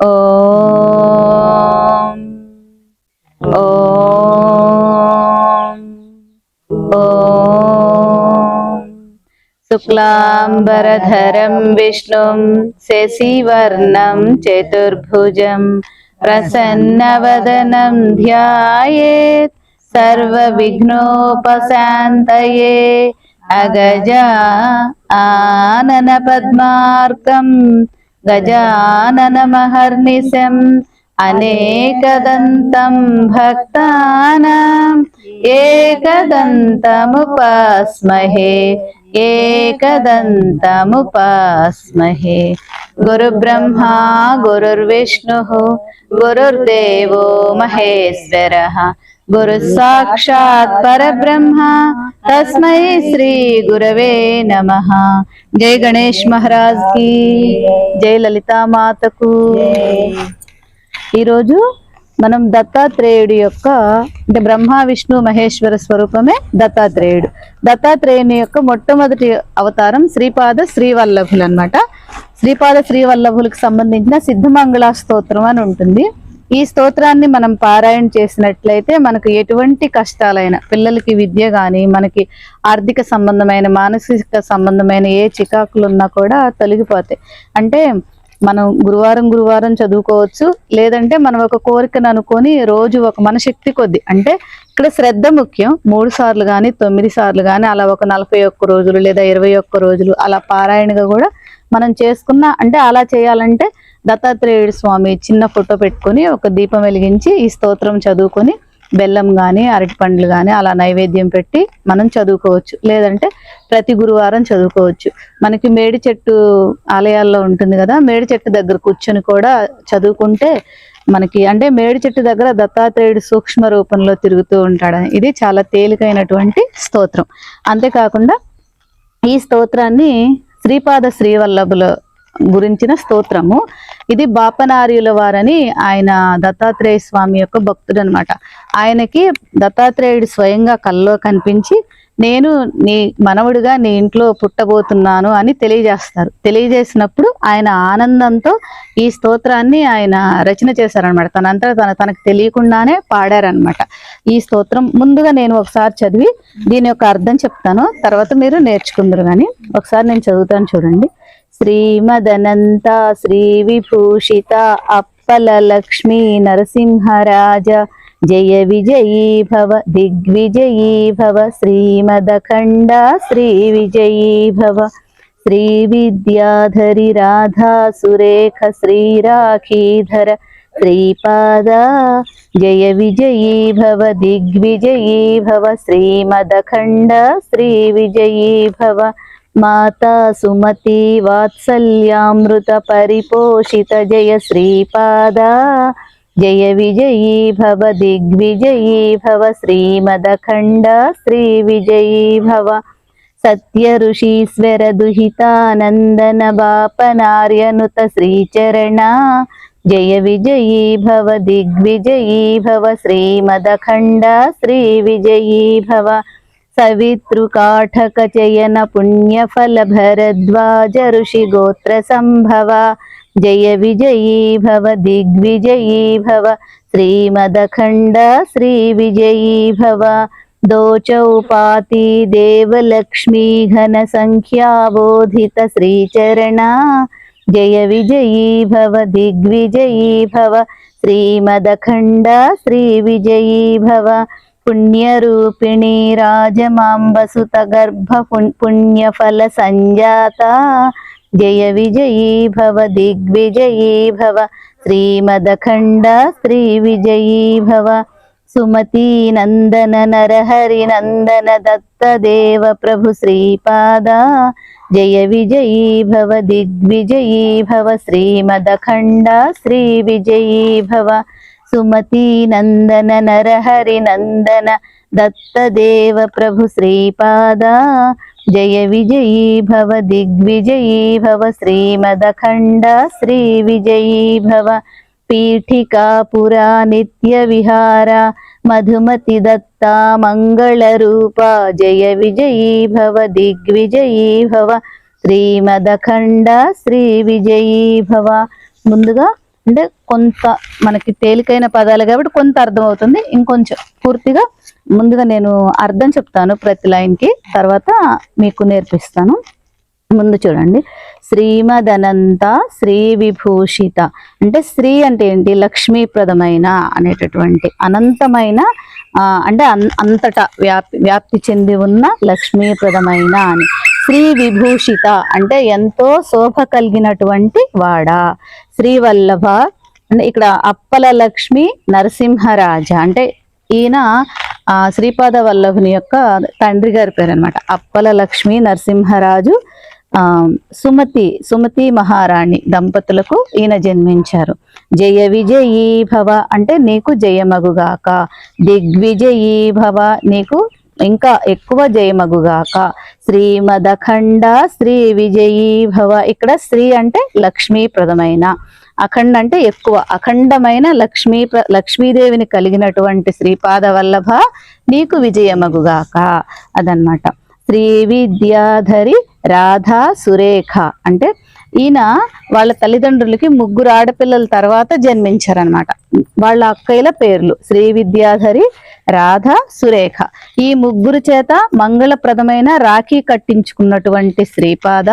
ఓం ఓం ఓం శుక్లాంబరధరం విష్ణుం శశివర్ణం చతుర్భుజం ప్రసన్నవదనం ధ్యాయేత్ సర్వవిఘ్నోపశాంతయే అగజ ఆనన పద్మార్కం గజాననమహర్నిశం అనేకదంతం భక్తానాం ఏకదంతముపాస్మహే ఏకదంతముపాస్మహే గురుబ్రహ్మా గురుర్విష్ణు గురుర్దేవో మహేశ్వరः గురు సాక్షాత్ పరబ్రహ్మ. తస్మై శ్రీ గురవే నమః. జై గణేష్ మహారాజ్కి. జై లలితామాతకు ఈరోజు మనం దత్తాత్రేయుడు యొక్క అంటే బ్రహ్మ విష్ణు మహేశ్వర స్వరూపమే దత్తాత్రేయుడు. దత్తాత్రేయుని యొక్క మొట్టమొదటి అవతారం శ్రీపాద శ్రీవల్లభులు అనమాట శ్రీపాద శ్రీవల్లభులకు సంబంధించిన సిద్ధమంగళ స్తోత్రం అని ఉంటుంది. ఈ స్తోత్రాన్ని మనం పారాయణ చేసినట్లయితే మనకు ఎటువంటి కష్టాలైన పిల్లలకి విద్య కానీ మనకి ఆర్థిక సంబంధమైన మానసిక సంబంధమైన ఏ చికాకులు ఉన్నా కూడా తొలగిపోతాయి. అంటే మనం గురువారం గురువారం చదువుకోవచ్చు లేదంటే మనం ఒక కోరికను అనుకొని రోజు ఒక మన శక్తి కొద్ది. అంటే ఇక్కడ శ్రద్ధ ముఖ్యం. మూడు సార్లు కానీ తొమ్మిది సార్లు కానీ అలా ఒక నలభై ఒక్క రోజులు లేదా ఇరవై ఒక్క రోజులు అలా పారాయణగా కూడా మనం చేసుకున్న అంటే అలా చేయాలంటే దత్తాత్రేయుడు స్వామి చిన్న ఫోటో పెట్టుకొని ఒక దీపం వెలిగించి ఈ స్తోత్రం చదువుకొని బెల్లం కానీ అరటి పండ్లు కానీ అలా నైవేద్యం పెట్టి మనం చదువుకోవచ్చు. లేదంటే ప్రతి గురువారం చదువుకోవచ్చు. మనకి మేడి చెట్టు ఆలయాల్లో ఉంటుంది కదా మేడి చెట్టు దగ్గర కూర్చొని కూడా చదువుకుంటే మనకి అంటే మేడి చెట్టు దగ్గర దత్తాత్రేయుడు సూక్ష్మ రూపంలో తిరుగుతూ ఉంటాడని ఇది చాలా తేలికైనటువంటి స్తోత్రం. అంతేకాకుండా ఈ స్తోత్రాన్ని శ్రీపాద శ్రీవల్లభులు గురించిన స్తోత్రము. ఇది బాపనార్యుల వారని ఆయన దత్తాత్రేయ స్వామి యొక్క భక్తుడు అనమాట ఆయనకి దత్తాత్రేయుడు స్వయంగా కల్లో కనిపించి నేను నీ మనవుడిగా నీ ఇంట్లో పుట్టబోతున్నాను అని తెలియజేస్తారు. తెలియజేసినప్పుడు ఆయన ఆనందంతో ఈ స్తోత్రాన్ని ఆయన రచన చేశారనమాట. తనంతా తన తనకు తెలియకుండానే పాడారనమాట. ఈ స్తోత్రం ముందుగా నేను ఒకసారి చదివి దీని యొక్క అర్థం చెప్తాను. తర్వాత మీరు నేర్చుకుందరు కానీ ఒకసారి నేను చదువుతాను చూడండి. శ్రీమదనంత శ్రీ విభూషిత అప్పల లక్ష్మీ నరసింహరాజ జయ విజయీ భవ దిగ్విజయీ భవ శ్రీమదఖండ శ్రీ విజయీ భవ శ్రీ విద్యాధరి రాధా సురేఖ శ్రీరాఖీధర శ్రీపాద జయ విజయీ భవ దిగ్విజయీ భవ శ్రీమదఖండ శ్రీ విజయీ భవ మాతా సుమతి వాత్సల్యామృత పరిపోషిత జయ శ్రీపాద జయ విజయీ భవ దిగ్విజయీ భవ శ్రీమదఖండ శ్రీ విజయీ భవ సత్య ఋషీశ్వర దుహితానందన బాపనార్యనుత శ్రీచరణ జయ విజయీ భవ దిగ్విజయీ భవ శ్రీమదఖండ శ్రీ విజయీ భవ సవితృకాఠక చయన పుణ్యఫల భరద్వాజ ఋషి గోత్ర సంభవ జయ విజయీ భవ దిగ్విజయీ భవ శ్రీమదఖండ శ్రీ విజయీ భవ దోచౌపాతి దేవలక్ష్మీ ఘన సంఖ్యాబోధిత శ్రీచరణ జయ పుణ్యరూపిణి రాజమాంబసుత గర్భ పుణ్యఫల సంజాత. జయ విజయీ భవ దిగ్విజయీ భవ. శ్రీమదఖండ శ్రీ విజయీ భవ. సుమతీ నందన నరహరి నందన దత్త దేవ ప్రభు శ్రీపాద. జయ విజయీ భవ దిగ్విజయీ భవ. శ్రీమదఖండ శ్రీ విజయీ భవ. సుమతి నందన నరహరి నందన దత్తదేవ ప్రభు శ్రీపాద జయ విజయీ భవ దిగ్విజయీ భవ శ్రీమదఖండ శ్రీ విజయీ భవ పీఠికాపురా నిత్య విహార మధుమతి దత్తా మంగళ రూప జయ విజయీ భవ దిగ్విజయీ భవ శ్రీమదఖండ శ్రీ విజయీ భవ. ముందుగా అంటే కొంత మనకి తేలికైన పదాలు కాబట్టి కొంత అర్థం అవుతుంది. ఇంకొంచెం పూర్తిగా ముందుగా నేను అర్థం చెప్తాను ప్రతి లైన్కి తర్వాత మీకు నేర్పిస్తాను. ముందు చూడండి. శ్రీమదనంత శ్రీ విభూషిత. అంటే శ్రీ అంటే ఏంటి? లక్ష్మీప్రదమైన అనేటటువంటి అనంతమైన అంటే అన్- అంతటా వ్యాప్తి వ్యాప్తి చెంది ఉన్న లక్ష్మీప్రదమైన అని. శ్రీ విభూషిత అంటే ఎంతో శోభ కలిగినటువంటి వాడా. శ్రీవల్లభ అంటే ఇక్కడ అప్పల లక్ష్మి నరసింహరాజ. అంటే ఈయన శ్రీపాద వల్లభుని యొక్క తండ్రి గారి పేరు అనమాట అప్పల లక్ష్మి నరసింహరాజు సుమతి సుమతి మహారాణి దంపతులకు ఈయన జన్మించారు. జయ విజయీ భవ అంటే నీకు జయమగుగాక. దిగ్విజయీ భవ నీకు ఇంకా ఎక్కువ జయమగుగాక. శ్రీమదఖండ శ్రీ విజయీ భవ. ఇక్కడ శ్రీ అంటే లక్ష్మీప్రదమైన అఖండ అంటే ఎక్కువ. అఖండమైన లక్ష్మీ లక్ష్మీదేవిని కలిగినటువంటి శ్రీపాద వల్లభ నీకు విజయమగుగాక. అదనమాట శ్రీ విద్యాధరి రాధా సురేఖ. అంటే ఈయన వాళ్ళ తల్లిదండ్రులకి ముగ్గురు ఆడపిల్లల తర్వాత జన్మించారనమాట వాళ్ళ అక్కయ్యల పేర్లు శ్రీ విద్యాధరి రాధ సురేఖ. ఈ ముగ్గురు చేత మంగళప్రదమైన రాఖీ కట్టించుకున్నటువంటి శ్రీపాద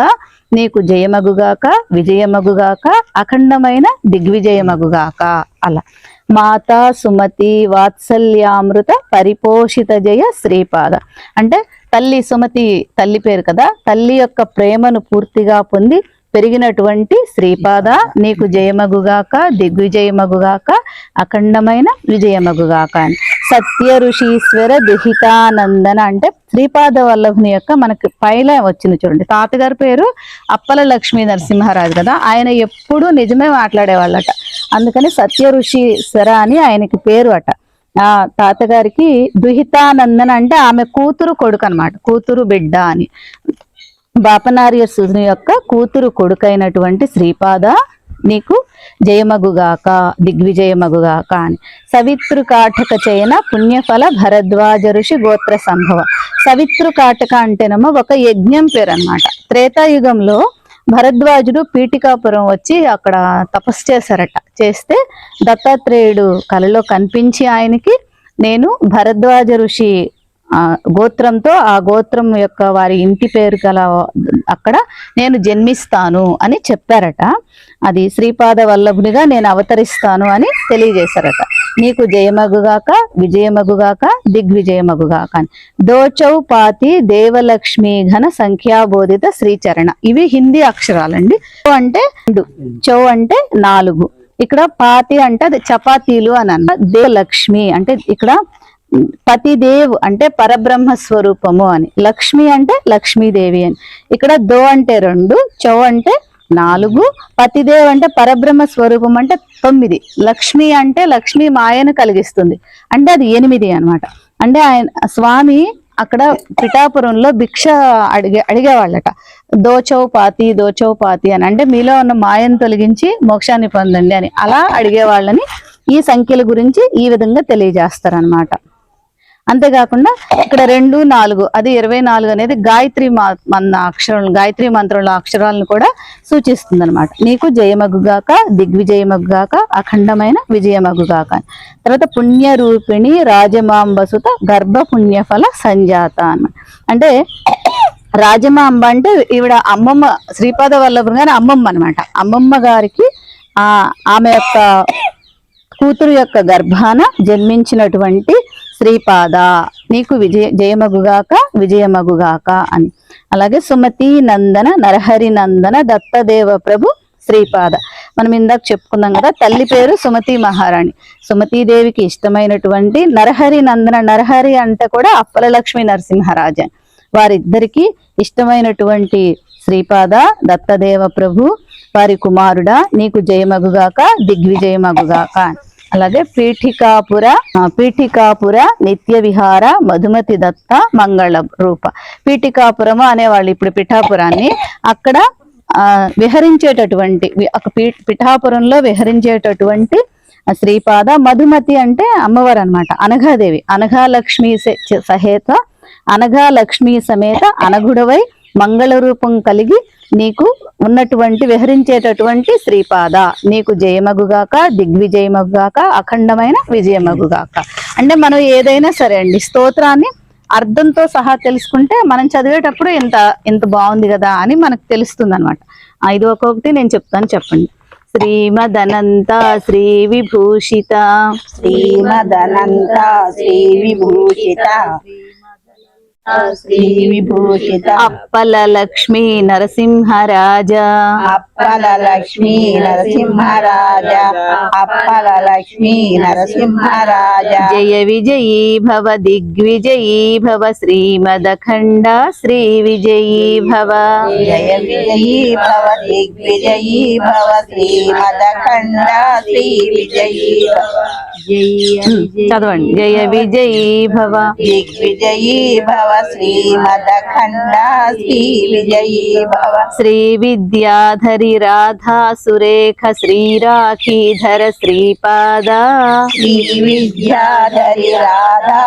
నీకు జయమగుగాక విజయమగుగాక అఖండమైన దిగ్విజయమగుగాక అలా. మాతా సుమతి వాత్సల్యామృత పరిపోషిత జయ శ్రీపాద. అంటే తల్లి సుమతి తల్లి పేరు కదా తల్లి యొక్క ప్రేమను పూర్తిగా పొంది పెరిగినటువంటి శ్రీపాద నీకు జయమగుగాక దిగ్విజయమగుగాక అఖండమైన విజయమగుగాక అని. సత్య ఋషీశ్వర దుహితానందన అంటే శ్రీపాద వల్లభుని యొక్క మనకి పైన వచ్చింది చూడండి. తాతగారి పేరు అప్పల లక్ష్మీ నరసింహారాజు కదా. ఆయన ఎప్పుడూ నిజమే మాట్లాడేవాళ్ళట. అందుకని సత్య ఋషీశ్వర అని ఆయనకి పేరు అట. ఆ తాతగారికి దుహితానందన అంటే ఆమె కూతురు కొడుకు అన్నమాట. కూతురు బిడ్డ అని. బాపనార్యసుని యొక్క కూతురు కొడుకైనటువంటి శ్రీపాద నీకు జయమగుగాక దిగ్విజయమగుగాక అని. సవితృ కాటక పుణ్యఫల భరద్వాజ ఋషి గోత్ర సంభవ. సవితృ కాటక అంటేనేమో ఒక యజ్ఞం పేరు అనమాట త్రేతాయుగంలో భరద్వాజుడు పీఠికాపురం వచ్చి అక్కడ తపస్సు చేశారట. చేస్తే దత్తాత్రేయుడు కలలో కనిపించి ఆయనకి నేను భరద్వాజ ఋషి గోత్రంతో ఆ గోత్రం యొక్క వారి ఇంటి పేరు గల అక్కడ నేను జన్మిస్తాను అని చెప్పారట. అది శ్రీపాద వల్లభునిగా నేను అవతరిస్తాను అని తెలియజేశారట. నీకు జయమగుగాక విజయమగుగాక దిగ్విజయమగుగాక అని. దోచౌ పాతి దేవలక్ష్మి ఘన సంఖ్యాబోధిత శ్రీచరణ. ఇవి హిందీ అక్షరాలండి. చౌ అంటే చౌ అంటే నాలుగు. ఇక్కడ పాతి అంటే అది చపాతీలు అని అన్న. దేవలక్ష్మి అంటే ఇక్కడ పతిదేవ్ అంటే పరబ్రహ్మ స్వరూపము అని. లక్ష్మి అంటే లక్ష్మీదేవి అని. ఇక్కడ దో అంటే రెండు చౌ అంటే నాలుగు పతిదేవ్ అంటే పరబ్రహ్మ స్వరూపం అంటే తొమ్మిది. లక్ష్మి అంటే లక్ష్మి మాయను కలిగిస్తుంది. అంటే అది ఎనిమిది అన్నమాట. అంటే ఆయన స్వామి అక్కడ పిఠాపురంలో భిక్ష అడిగే అడిగేవాళ్ళట. దోచౌ పాతి దోచౌ పాతి అని. అంటే మీలో ఉన్న మాయను తొలగించి మోక్షాన్ని పొందండి అని. అలా అడిగేవాళ్ళని ఈ సంఖ్యల గురించి ఈ విధంగా తెలియజేస్తారనమాట అంతేకాకుండా ఇక్కడ రెండు నాలుగు అది ఇరవై నాలుగు అనేది గాయత్రి మన అక్షరం గాయత్రి మంత్రంలో అక్షరాలను కూడా సూచిస్తుంది అనమాట నీకు జయమగుగాక దిగ్విజయమగుగాక అఖండమైన విజయమగుగాక. అని. తర్వాత పుణ్యరూపిణి రాజమాంబసుత గర్భ పుణ్యఫల సంజాత అన్న అంటే రాజమాంబ అంటే ఈవిడ అమ్మమ్మ శ్రీపాద వల్లభం గారి అమ్మమ్మ అనమాట అమ్మమ్మ గారికి ఆ ఆమె యొక్క కూతురు యొక్క గర్భాన జన్మించినటువంటి శ్రీపాద నీకు విజయ జయమగుగాక విజయమగుగాక అని. అలాగే సుమతి నందన నరహరి నందన దత్తదేవ ప్రభు శ్రీపాద. మనం ఇందాక చెప్పుకున్నాం కదా తల్లి పేరు సుమతి మహారాణి. సుమతీదేవికి ఇష్టమైనటువంటి నరహరి నందన నరహరి అంటే కూడా అప్పల లక్ష్మీ నరసింహరాజన్ వారిద్దరికి ఇష్టమైనటువంటి శ్రీపాద దత్తదేవ ప్రభు వారి కుమారుడా నీకు జయమగుగాక దిగ్విజయమగుగాక అలాగే పీఠికాపుర పీఠికాపుర నిత్య విహార మధుమతి దత్త మంగళ రూప. పీఠికాపురము అనేవాళ్ళు ఇప్పుడు పిఠాపురాన్ని. అక్కడ ఆ, విహరించేటటువంటి పిఠాపురంలో విహరించేటటువంటి శ్రీపాద మధుమతి అంటే అమ్మవారు అనమాట అనఘాదేవి. అనఘాలక్ష్మి సహేత అనఘాలక్ష్మి సమేత అనగుడవై మంగళ రూపం కలిగి నీకు ఉన్నటువంటి విహరించేటటువంటి శ్రీపాద. నీకు జయమగుగాక దిగ్విజయమగుగాక అఖండమైన విజయమగుగాక. అంటే మనం ఏదైనా సరే అండి స్తోత్రాన్ని అర్థంతో సహా తెలుసుకుంటే మనం చదివేటప్పుడు ఇంత ఇంత బాగుంది కదా అని మనకు తెలుస్తుంది అనమాట ఇది ఒక్కొక్కటి నేను చెప్తాను చెప్పండి. శ్రీమదనంత శ్రీ విభూషిత. శ్రీమదనంత శ్రీ విభూషిత. శ్రీ విభూషిత అప్పల లక్ష్మీ నరసింహరాజ అప్పల లక్ష్మీ నరసింహరాజ అప్పల లక్ష్మీ నరసింహరాజ జయ విజయీ భవ దిగ్విజయీ భవ శ్రీమదఖండ శ్రీ విజయీ భవ జయ విజయీ భవ దిగ్విజయీ భవ శ్రీమదఖండ శ్రీ విజయీ భవ చదవండి జయ విజయీ భవ దిగ్విజయీ భవ శ్రీమదఖండ శ్రీ విజయీ భవ శ్రీ విద్యాధరి రాధా సురేఖ శ్రీరాఖీధర శ్రీపాద శ్రీ విద్యాధరి రాధా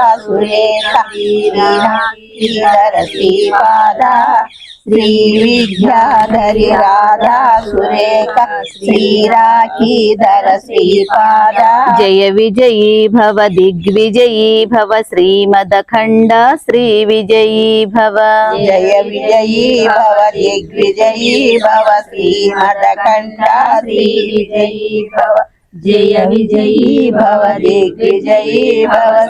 సురేఖ శ్రీధర శ్రీపాద శ్రీ విద్యాధరి రాధా సురేఖ శ్రీరాఖీధర శ్రీపాద జయ విజయీ భవ దిగ్విజయీ భవ శ్రీమదఖండ శ్రీ విజయీ భవ జయ విజయీ భవ దిగ్విజయీ జయ విజయీ భవ దిగ్విజయీ భవ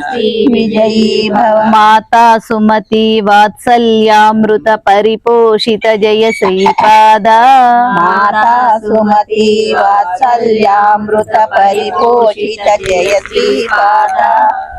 శ్రీ విజయీ భవ. మాతా సుమతి వాత్సల్యామృత పరిపోషిత జయ శ్రీపాద. మాతా సుమతి వాత్సల్యామృత పరిపోషిత జయ శ్రీపాద.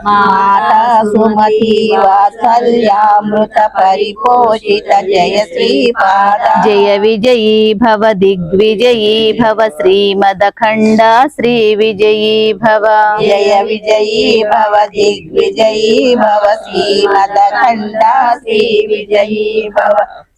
మాతా సుమతి వాత్సల్యామృత పరిపోషిత జయ శ్రీపాద జయ విజయీ భవ దిగ్విజయీ భవ శ్రీమదఖండ శ్రీ విజయీ భవ జయ విజయీ భవ దిగ్విజయీ భవ శ్రీమదఖండ శ్రీ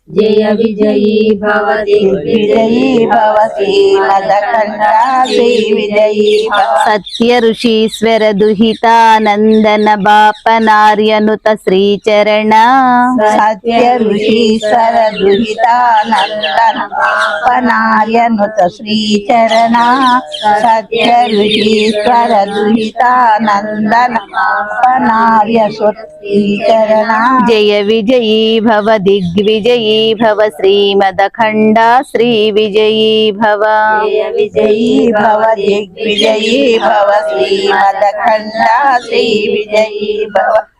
విజయీ భవ జయ విజయీ భవ దిగ్విజయీ భవ శ్రీమదఖండ శ్రీ విజయీ భవ సత్య ఋషీశ్వర దుహితానందన బాపనార్యనుత శ్రీచరణ సత్య ఋషీశ్వర దుహితానందన పనార్యనుత శ్రీచరణ సత్య ఋషీశ్వర దుహితానందన పనార్య శ్రీచరణ జయ విజయీ భవ దిగ్విజయీ భవ శ్రీమదఖండ శ్రీ విజయీ భవ జయ విజయీ భవ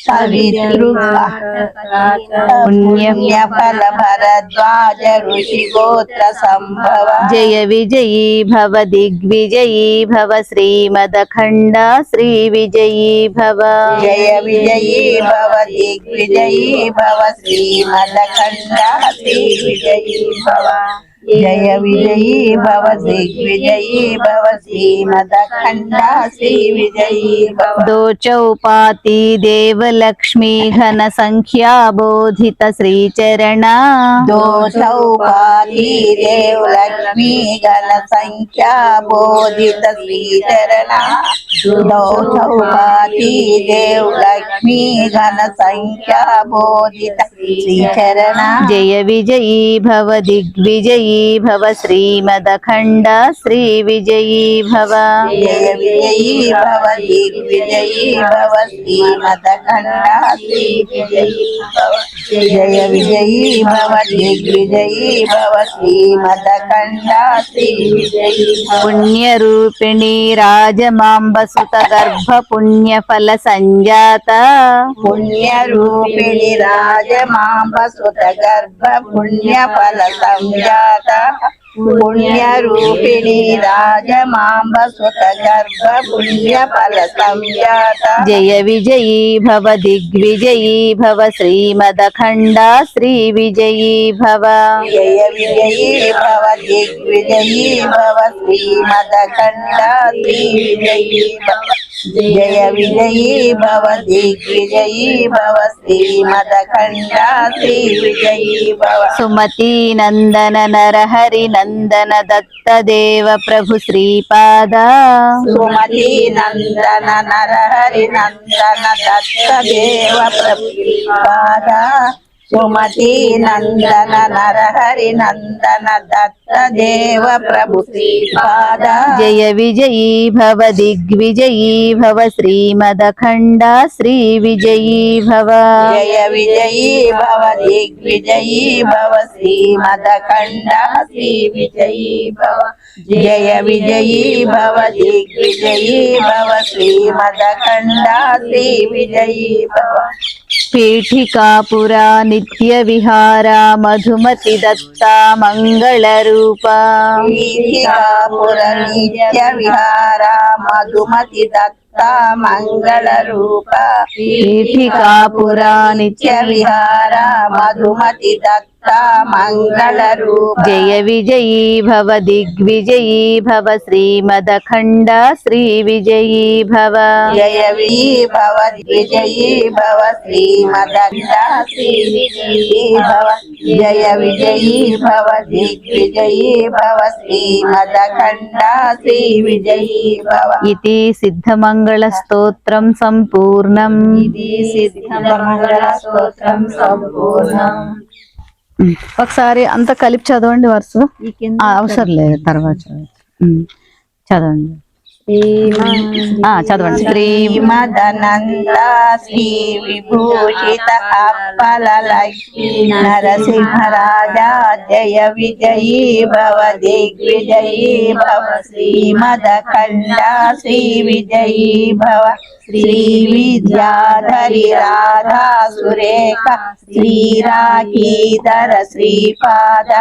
భవ సవితృకాఠక చయన పుణ్యఫల భరద్వాజ ఋషి గోత్ర సంభవ సవితృకాటక చయన పుణ్య ఫల భరద్వాజ ఋషి పుత్ర సంభవ సవితృ పుణ్య ఫల భరద్వాజ ఋషి గోత్ర సంభవ జయ విజయీ భవ దిగ్విజయీ భవ శ్రీమదఖండ శ్రీ విజయీ భవ జయ విజయీ భవ దిగ్విజయీ భవ శ్రీమదఖండ శ్రీ విజయీ భవ జయ విజయీ భవ దిగ్విజయీ భవ శ్రీమదఖండ శ్రీ విజయీ భవ దోచౌపాతి దేవలక్ష్మీ ఘన సంఖ్యా బోధిత శ్రీచరణ దోషౌపాధి దేవ్ లక్ష్మీ గణ సంఖ్యా శ్రీమదఖండ శ్రీమదఖండ శ్రీమదఖండ భవ పుణ్యరూపిణి రాజమాంబ సుత గర్భ పుణ్య ఫల సంజాత. జయ విజయీ భవ దిగ్విజయీ భవ శ్రీమదఖండా శ్రీ విజయీ భవ. జయ విజయీ భవ దిగ్విజయీ భవ శ్రీమద ఖండ శ్రీ విజయీ భవ. జయ విజయీ భవ దిగ్విజయీ భవ శ్రీమద ఖండ శ్రీ విజయీ భవ సుమతి నందన నరహరి నందన దత్త దేవ ప్రభు శ్రీపాద సుమతి నందన నరహరి నందన దత్త దేవ ప్రభు శ్రీపాద సుమతి నందన నరహరి నందన దత్త దేవ ప్రభు శ్రీపాద జయ విజయీ భవ దిగ్విజయీ భవ శ్రీమదఖండా శ్రీ విజయీ భవ జయ విజయీ భవ దిగ్విజయీ భవ శ్రీమద ఖండ శ్రీ విజయీ భవ జయ విజయీ భవ దిగ్విజయీ భవ శ్రీమద ఖండ శ్రీ విజయీ భవ పీఠికాపురా నిత్య విహార మధుమతి దత్తా మంగళ రూప పీఠికాపుర నిత్య విహార మధుమతి దత్త మంగళ రూప జయ విజయీ భవ దిగ్విజయీ భవ శ్రీమదఖండ శ్రీ విజయీ భవ. జయ వి భవ విజయీ భవ శ్రీమదండ శ్రీ విజయీ భవ. జయ విజయీ భవ దిగ్విజయీ భవ శ్రీమదఖండ శ్రీ విజయీ భవ. ఇది సిద్ధమంగళ స్తోత్రం సంపూర్ణం. ఇది సిద్ధమంగళ స్తోత్రం సంపూర్ణం. ఒకసారి అంత కలిపి చదవండి వరుసగా ఆ, అవసరం లేదు తర్వాత చదవండి. చదవండి. శ్రీమదనంద శ్రీ విభూషిత అప్పల లక్ష్మీ నరసింహరాజా జయ విజయీ భవ దిగ్విజయీ భవ శ్రీమద ఖండ శ్రీ విజయీ భవ శ్రీ విద్యాధరి రాధా సురేఖ శ్రీరాఖీధర శ్రీపాద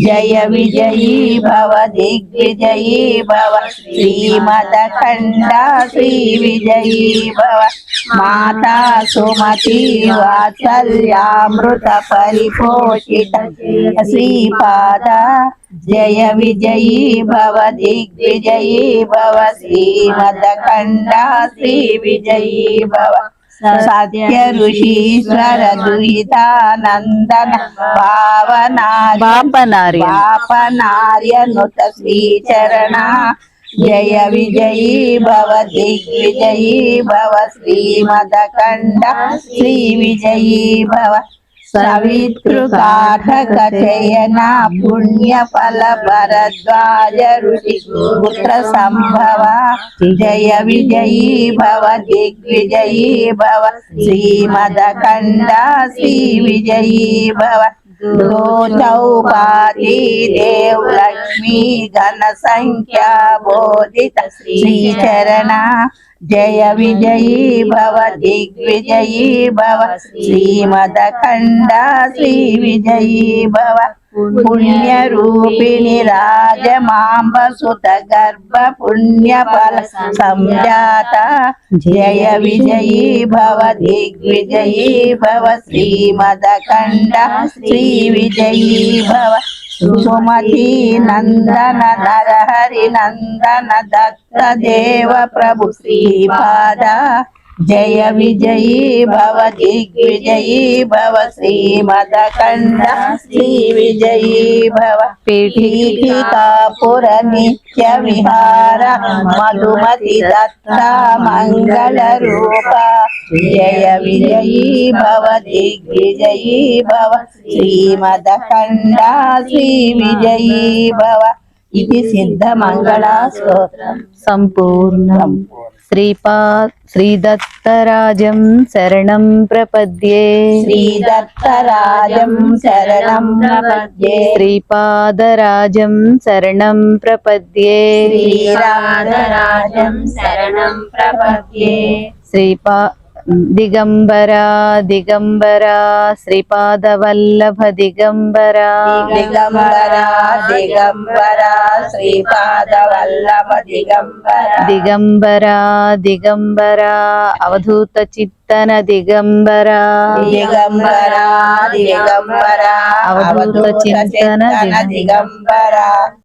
జయ విజయీ భవ దిగ్విజయీ భవ శ్రీమద ఖండ శ్రీ విజయీ భవ మాతా సుమతి వాత్సల్యామృత పరిపోషిత శ్రీపాద జయ విజయీ భవ దిగ్విజయీ భవ సత్య ఋషీశ్వర దుహితానందన భావనారి పాపనారి పాపనార్యనుత శ్రీచరణ. జయ విజయీ భవ దిగ్విజయీ భవ శ్రీమద ఖండ శ్రీ విజయీ భవ సవితృకాఠక చయన పుణ్య ఫల భరద్వాజ ఋషి పుత్ర సంభవ జయ విజయీ భవ దిగ్విజయీ భవ. శ్రీమదఖండ శ్రీ విజయీ భవ. చౌపాతి దేవుల లక్ష్మీ ఘన సంఖ్య బోధిత. శ్రీచరణ జయ విజయీ భవ దిగ్విజయీ భవ శ్రీమద ఖండ శ్రీ విజయీ భవ. పుణ్య రూపిణి రాజమాంబ సుత గర్భ పుణ్య ఫల సంజాత. జయ విజయీ భవ దిగ్విజయీ భవ శ్రీమద ఖండ శ్రీ విజయీ భవ. సుమతి నందన నరహరి నందన దత్త దేవ ప్రభు శ్రీపాద జయ విజయీ భవ దిగ్విజయీ భవ శ్రీమద ఖండ శ్రీ విజయీ భవ పీఠికాపుర నిత్య విహార మధుమతి దత్త మంగళ రూప. జయ విజయీ భవ దిగ్విజయీ భవ శ్రీమద ఖండ శ్రీ విజయీ భవ. ఇది సిద్ధ మంగళ స్తోత్రం సంపూర్ణం. శ్రీపా శ్రీదత్తరాజం శరణం ప్రపద్యే శ్రీదత్తరాజం శరణం ప్రపద్యే శ్రీపాదరాజం శరణం ప్రపద్యే శ్రీరాధరాజం శరణం ప్రపద్యే శ్రీపా దిగంబర దిగంబర శ్రీపాద వల్లభ దిగంబర దిగంబర దిగంబర శ్రీపాద వల్లభ దిగంబర దిగంబర దిగంబర అవధూత చిత్తన దిగంబర దిగంబర దిగంబర అవధూత చింతన దిగంబర